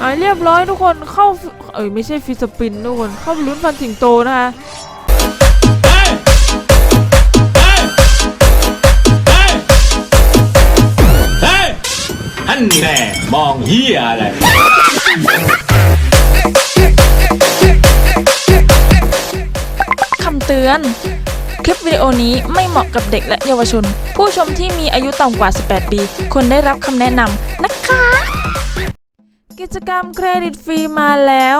อ่าเรียบร้อยทุกคนเข้าเอ้ยไม่ใช่ฟิสปินทุกคนเข้าไปลุ้นฟันสิงโตนะคะฮันแน่มองเฮียอะไร คำเตือน คลิปวิดีโอนี้ไม่เหมาะกับเด็กและเยาวชน ผู้ชมที่มีอายุต่ำกว่า 18 ปีควรได้รับคำแนะนำนะคะ กิจกรรมเครดิตฟรีมาแล้ว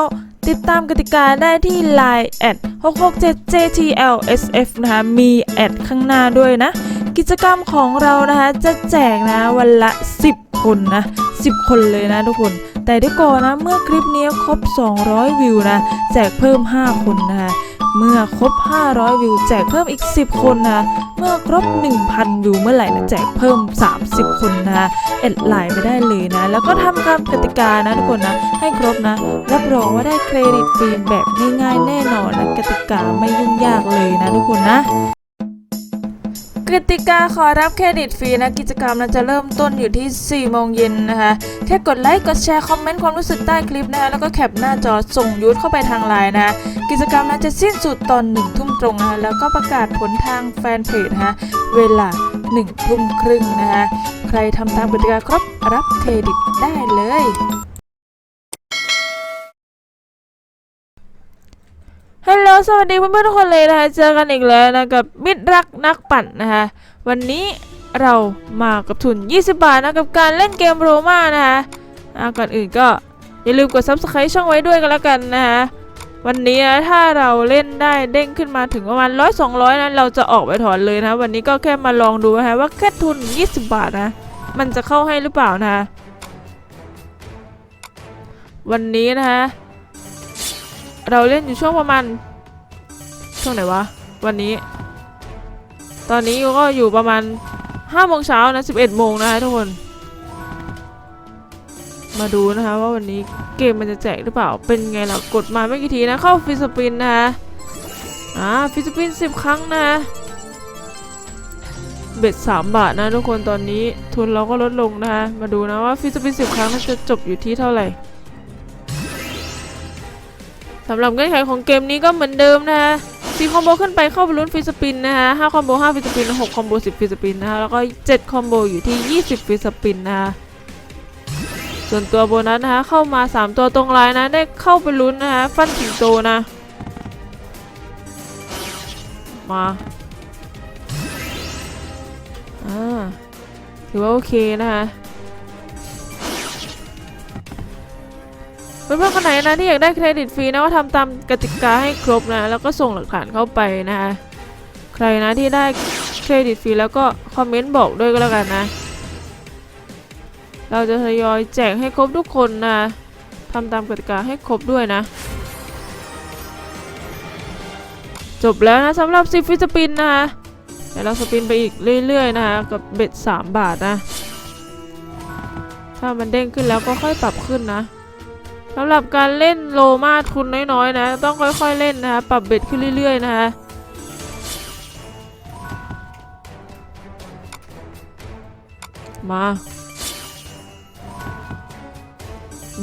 ติดตามกติกาได้ที่ Line แอด667 JTLSF นะคะมีแอดข้างหน้าด้วยนะ กิจกรรมของเรานะคะจะแจกนะวันละ 10 คนนะ 10 คนเลยนะทุกคน แต่ได้ก่อนนะ เมื่อคลิปนี้ครบ 200 วิวนะ แจกเพิ่ม 5 คนนะคะ เมื่อครบ 500 วิวแจกเพิ่มอีก 10 คนนะ เมื่อครบ 1,000 วิวเมื่อไหร่นะแจกเพิ่ม 30 คนนะเอ็ดไลน์ไปได้เลยนะ แล้วก็ทำตามกติกานะทุกคนนะ ให้ครบนะ รับรองว่าได้เครดิตฟรีแบบง่ายๆแน่นอนนะกติกาไม่ยุ่งยากเลยนะทุกคนนะ กติกาขอรับเครดิตฟรีนะกิจกรรมนะจะเริ่มต้นอยู่ที่ 4 โมงเย็นนะคะ แค่กดไลค์ กดแชร์ คอมเมนต์ความรู้สึกใต้คลิปนะคะ แล้วก็แคปหน้าจอส่งยูทเข้าไปทางไลน์นะคะ กิจกรรมนะจะสิ้นสุดตอนหนึ่งทุ่มตรงนะคะ แล้วก็ประกาศผลทางแฟนเพจนะคะ เวลาหนึ่ทุ่มครึ่งนะคะ ใครทำตามกติกาครบรับเครดิตได้เลย ฮัลโหลสวัสดีเพื่อนๆทุกคนเลยนะคะเจอกันอีกแล้วนะกับมิตรรักนักปั่นนะคะวันนี้เรามากับทุน 20 บาทนะกับการเล่นเกมโรมานะคะะก่อนอื่นก็อย่าลืมกด subscribe ช่องไว้ด้วยกันแล้วกันนะคะวันนี้นะถ้าเราเล่นได้เด้งขึ้นมาถึงประมาณ100 200นะเราจะออกไปถอนเลยนะวันนี้ก็แค่มาลองดูนะคะว่าแค่ทุน 20 บาทนะมันจะเข้าให้หรือเปล่านะคะวันนี้นะคะเราเล่นอยู่ช่วงประมาณ ช่วงไหนวะ วันนี้ ตอนนี้ก็อยู่ประมาณ5โมงเช้านะ11โมงนะคะทุกคน มาดูนะคะว่าวันนี้เกมมันจะแจกหรือเปล่า เป็นไงล่ะ กดมาไม่กี่ทีนะ เข้าฟิสปินนะคะอ่าฟิสปิน10ครั้งนะ เบ็ด3บาทนะทุกคนตอนนี้ทุนเราก็ลดลงนะคะมาดูนะว่าฟิสปิน10ครั้งจะจบอยู่ที่เท่าไหร่สำหรับเงื่อนไขของเกมนี้ก็เหมือนเดิมนะคะ 4คอมโบขึ้นไปเข้าไปลุ้นฟิสปินนะคะ5คอมโบ5ฟิสปิน6คอมโบ10ฟิสปินนะคะแล้วก็7คอมโบอยู่ที่20ฟิสปินนะคะส่วนตัวโบนัสนะคะเข้ามา 3 ตัวตรงลายนะได้เข้าไปลุ้นนะคะฟันสิงโตนะ มาอ่าถือว่าโอเคนะคะ เพื่อนๆคนไหนนะที่อยากได้เครดิตฟรีนะก็ทำตามกติกาให้ครบนะ แล้วก็ส่งหลักฐานเข้าไปนะคะใครนะที่ได้เครดิตฟรีแล้วก็คอมเมนต์บอกด้วยก็แล้วกันนะ เราจะทยอยแจกให้ครบทุกคนนะทำตามกติกาให้ครบด้วยนะ จบแล้วนะสำหรับซิฟิสปินนะคะเดี๋ยวเราสปินไปอีกเรื่อยๆนะคะกับเบ็ด 3 บาทนะ ถ้ามันเด้งขึ้นแล้วก็ค่อยปรับขึ้นนะ สำหรับการเล่นโลมาทุนน้อยๆนะ ต้องค่อยๆเล่นนะคะปรับเบ็ดขึ้นเรื่อย ๆ นะคะมา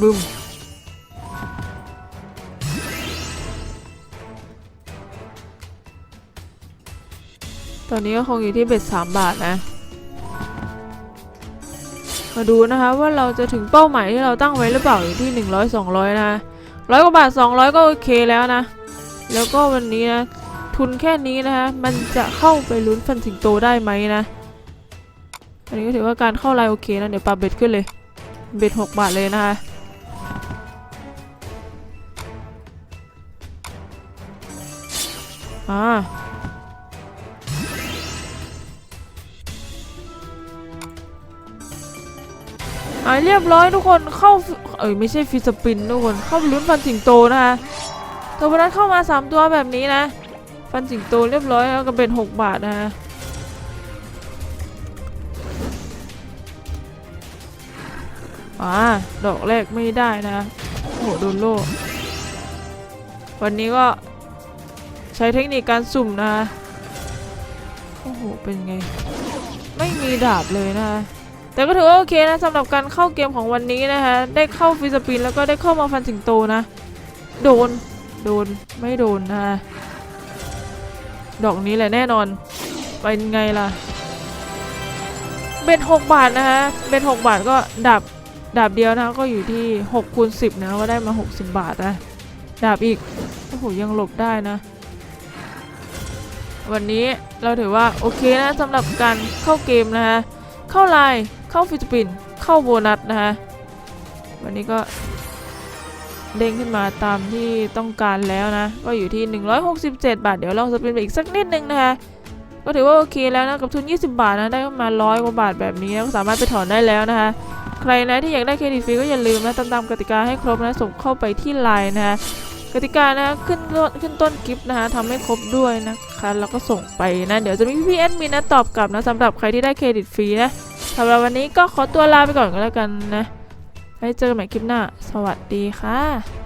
บึมตอนนี้ก็คงอยู่ที่เบ็ด3บาทนะ มาดูนะคะว่าเราจะถึงเป้าหมายที่เราตั้งไว้หรือเปล่าอยู่ที่ 100 200 นะคะร้อยกว่าบาท 200 ก็โอเคแล้วนะ แล้วก็วันนี้นะ ทุนแค่นี้นะคะมันจะเข้าไปลุ้นฟันสิงโตได้ไหมนะ อันนี้ก็ถือว่าการเข้าไลน์โอเคนะ เดี๋ยวปรับเบ็ดขึ้นเลย เบ็ด 6 บาทเลยนะคะอ่า อ่าเรียบร้อยทุกคนเข้าเอ้ยไม่ใช่ฟิสปินทุกคนเข้าไปลุ้นฟันสิงโตนะคะตัวพนันเข้ามา 3 ตัวแบบนี้นะ ฟันสิงโตเรียบร้อยแล้วก็เป็น 6 บาทนะคะอ่าดอกแรกไม่ได้นะโอ้โหโดนโล่วันนี้ก็ใช้เทคนิคการสุ่มนะ โอ้โห เป็นไง ไม่มีดาบเลยนะ แต่ก็ถือว่าโอเคนะสำหรับการเข้าเกมของวันนี้นะคะ ได้เข้าฟิสปินแล้วก็ได้เข้ามาฟันสิงโตนะ โดน โดน ไม่โดนนะคะดอกนี้แหละแน่นอน เป็นไงล่ะ เบ็ดหกบาทนะคะเบ็ดหกบาทก็ดาบดาบเดียวนะคะก็อยู่ที่6คูณ10 นะก็ได้มา 60 บาทนะดาบอีกโอ้โหยังหลบได้นะ วันนี้เราถือว่าโอเคนะสำหรับการเข้าเกมนะคะเข้าไลน์ เข้าฟิสปินเข้าโบนัสนะคะวันนี้ก็เด้งขึ้นมาตามที่ต้องการแล้วนะ ก็อยู่ที่ 167 บาท เดี๋ยวลองสปินไปอีกสักนิดนึงนะคะ ก็ถือว่าโอเคแล้วนะกับทุน 20 บาทนะได้มาร้อยกว่าบาทแบบนี้ก็สามารถไปถอนได้แล้วนะคะ ใครนะที่อยากได้เครดิตฟรีก็อย่าลืมนะตามตามกติกาให้ครบนะส่งเข้าไปที่ไลน์นะคะ กติกานะขึ้นต้นขึ้นต้นคลิปนะคะทำให้ครบด้วยนะคะแล้วก็ส่งไปนะ เดี๋ยวจะมีพี่แอดมินนะตอบกลับนะสำหรับใครที่ได้เครดิตฟรีนะสำหรับวันนี้ก็ขอตัวลาไปก่อนก็แล้วกันนะไว้เจอกันใหม่คลิปหน้า สวัสดีค่ะ